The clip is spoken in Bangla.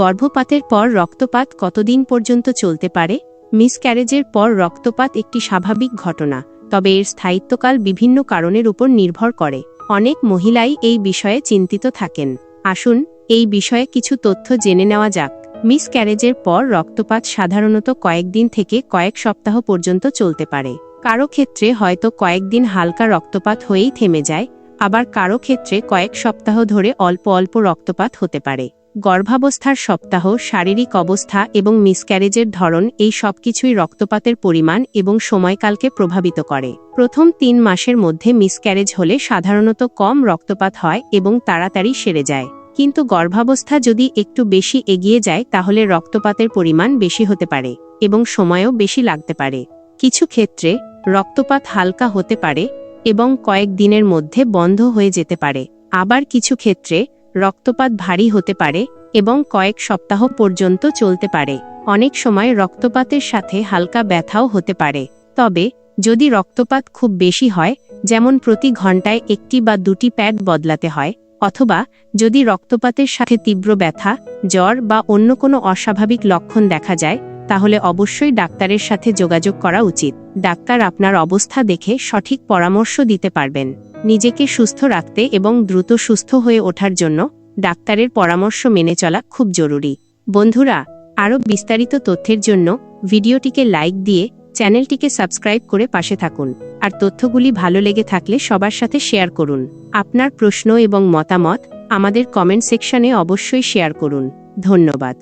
গর্ভপাতের পর রক্তপাত কতদিন পর্যন্ত চলতে পারে? মিসক্যারেজের পর রক্তপাত একটি স্বাভাবিক ঘটনা, তবে এর স্থায়িত্বকাল বিভিন্ন কারণের উপর নির্ভর করে। অনেক মহিলাই এই বিষয়ে চিন্তিত থাকেন। আসুন, এই বিষয়ে কিছু তথ্য জেনে নেওয়া যাক। মিসক্যারেজের পর রক্তপাত সাধারণত কয়েকদিন থেকে কয়েক সপ্তাহ পর্যন্ত চলতে পারে। কারও ক্ষেত্রে হয়তো কয়েকদিন হালকা রক্তপাত হয়েই থেমে যায়, আবার কারও ক্ষেত্রে কয়েক সপ্তাহ ধরে অল্প অল্প রক্তপাত হতে পারে। গর্ভাবস্থার সপ্তাহ, শারীরিক অবস্থা এবং মিসক্যারেজের ধরন এই সবকিছুই রক্তপাতের পরিমাণ এবং সময়কালকে প্রভাবিত করে। প্রথম তিন মাসের মধ্যে মিসক্যারেজ হলে সাধারণত কম রক্তপাত হয় এবং তাড়াতাড়ি সেরে যায়। কিন্তু গর্ভাবস্থা যদি একটু বেশি এগিয়ে যায় তাহলে রক্তপাতের পরিমাণ বেশি হতে পারে এবং সময়ও বেশি লাগতে পারে। কিছু ক্ষেত্রে রক্তপাত হালকা হতে পারে এবং কয়েক দিনের মধ্যে বন্ধ হয়ে যেতে পারে। আবার কিছু ক্ষেত্রে রক্তপাত ভারী হতে পারে এবং কয়েক সপ্তাহ পর্যন্ত চলতে পারে। অনেক সময় রক্তপাতের সাথে হালকা ব্যথাও হতে পারে। তবে, যদি রক্তপাত খুব বেশি হয়, যেমন প্রতি ঘন্টায় একটি বা দুটি প্যাড বদলাতে হয়, অথবা যদি রক্তপাতের সাথে তীব্র ব্যথা, জ্বর বা অন্য কোনো অস্বাভাবিক লক্ষণ দেখা যায় তাহলে অবশ্যই ডাক্তারের সাথে যোগাযোগ করা উচিত। ডাক্তার আপনার অবস্থা দেখে সঠিক পরামর্শ দিতে পারবেন। নিজেকে সুস্থ রাখতে এবং দ্রুত সুস্থ হয়ে ওঠার জন্য ডাক্তারের পরামর্শ মেনে চলা খুব জরুরি। বন্ধুরা, আরও বিস্তারিত তথ্যের জন্য ভিডিওটিকে লাইক দিয়ে চ্যানেলটিকে সাবস্ক্রাইব করে পাশে থাকুন। আর তথ্যগুলি ভালো লেগে থাকলে সবার সাথে শেয়ার করুন। আপনার প্রশ্ন এবং মতামত আমাদের কমেন্ট সেকশনে অবশ্যই শেয়ার করুন। ধন্যবাদ।